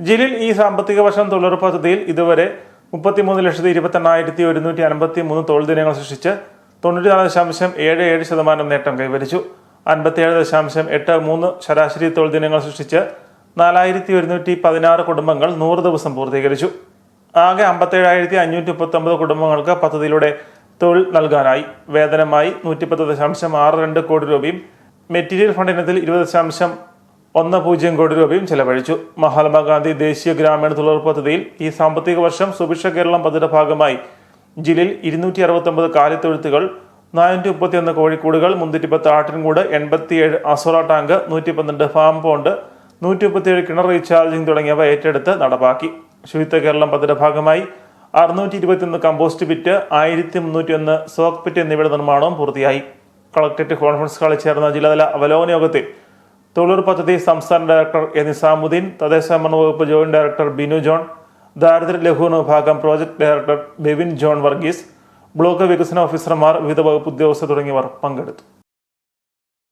ജില്ലയിൽ ഈ സാമ്പത്തിക വർഷം തൊഴിലുറപ്പ് പദ്ധതിയിൽ ഇതുവരെ മുപ്പത്തിമൂന്ന് ലക്ഷത്തി ഇരുപത്തെണ്ണായിരത്തി ഒരുന്നൂറ്റി അൻപത്തി മൂന്ന് തൊഴിൽ ദിനങ്ങൾ സൃഷ്ടിച്ച് തൊണ്ണൂറ്റിനാല് ദശാംശം ഏഴ് ഏഴ് ശതമാനം നേട്ടം കൈവരിച്ചു. അൻപത്തിയേഴ് ദശാംശം എട്ട് മൂന്ന് ശരാശരി തൊഴിൽ ദിനങ്ങൾ സൃഷ്ടിച്ച് നാലായിരത്തി ഒരുന്നൂറ്റി പതിനാറ് കുടുംബങ്ങൾ നൂറ് ദിവസം പൂർത്തീകരിച്ചു. ആകെ അമ്പത്തേഴായിരത്തി അഞ്ഞൂറ്റി മുപ്പത്തൊമ്പത് കുടുംബങ്ങൾക്ക് പദ്ധതിയിലൂടെ തൊഴിൽ നൽകാനായി. വേതനമായി നൂറ്റിപ്പത്ത് ദശാംശം ആറ് രണ്ട് കോടി രൂപയും മെറ്റീരിയൽ ഫണ്ടിനത്തിൽ ഇരുപത് ദശാംശം ഒന്ന് പൂജ്യം കോടി രൂപയും ചെലവഴിച്ചു. മഹാത്മാഗാന്ധി ദേശീയ ഗ്രാമീണ തൊഴിലുറപ്പ് പദ്ധതിയിൽ ഈ സാമ്പത്തിക വർഷം സുഭിക്ഷ കേരളം പദ്ധതിയുടെ ഭാഗമായി ജില്ലയിൽ ഇരുന്നൂറ്റി അറുപത്തൊമ്പത് കാലിത്തൊഴുത്തുകൾ നാനൂറ്റി മുപ്പത്തിയൊന്ന് കോഴിക്കൂടുകൾ മുന്നൂറ്റിപ്പത്ത് ആട്ടിൻകൂട് എൺപത്തിയേഴ് അസോറ ടാങ്ക് നൂറ്റി പന്ത്രണ്ട് ഫാം പോണ്ട് നൂറ്റി മുപ്പത്തിയേഴ് കിണർ റീചാർജിംഗ് തുടങ്ങിയവ ഏറ്റെടുത്ത് നടപ്പാക്കി. ശുചിത്വ കേരളം പദ്ധതിയുടെ ഭാഗമായി അറുന്നൂറ്റി ഇരുപത്തിയൊന്ന് കമ്പോസ്റ്റ് പിറ്റ് ആയിരത്തി മുന്നൂറ്റി ഒന്ന് സോക്ക് പിറ്റ് എന്നിവയുടെ നിർമ്മാണവും പൂർത്തിയായി. കളക്ടറേറ്റ് കോൺഫറൻസ് ഹാളിൽ ചേർന്ന ജില്ലാതല അവലോകന യോഗത്തിൽ തൊഴിലുറപ്പ് പദ്ധതി സംസ്ഥാന ഡയറക്ടർ എ നിസാമുദ്ദീൻ തദ്ദേശ വകുപ്പ് ജോയിന്റ് ഡയറക്ടർ ബിനു ജോൺ ദാരിദ്ര്യ ലഘൂകരണ വിഭാഗം project director Bevin John Varghese block വികസന ഓഫീസർമാർ വിവിധ വകുപ്പ് ഉദ്യോഗസ്ഥർ തുടങ്ങിയവർ പങ്കെടുത്തു.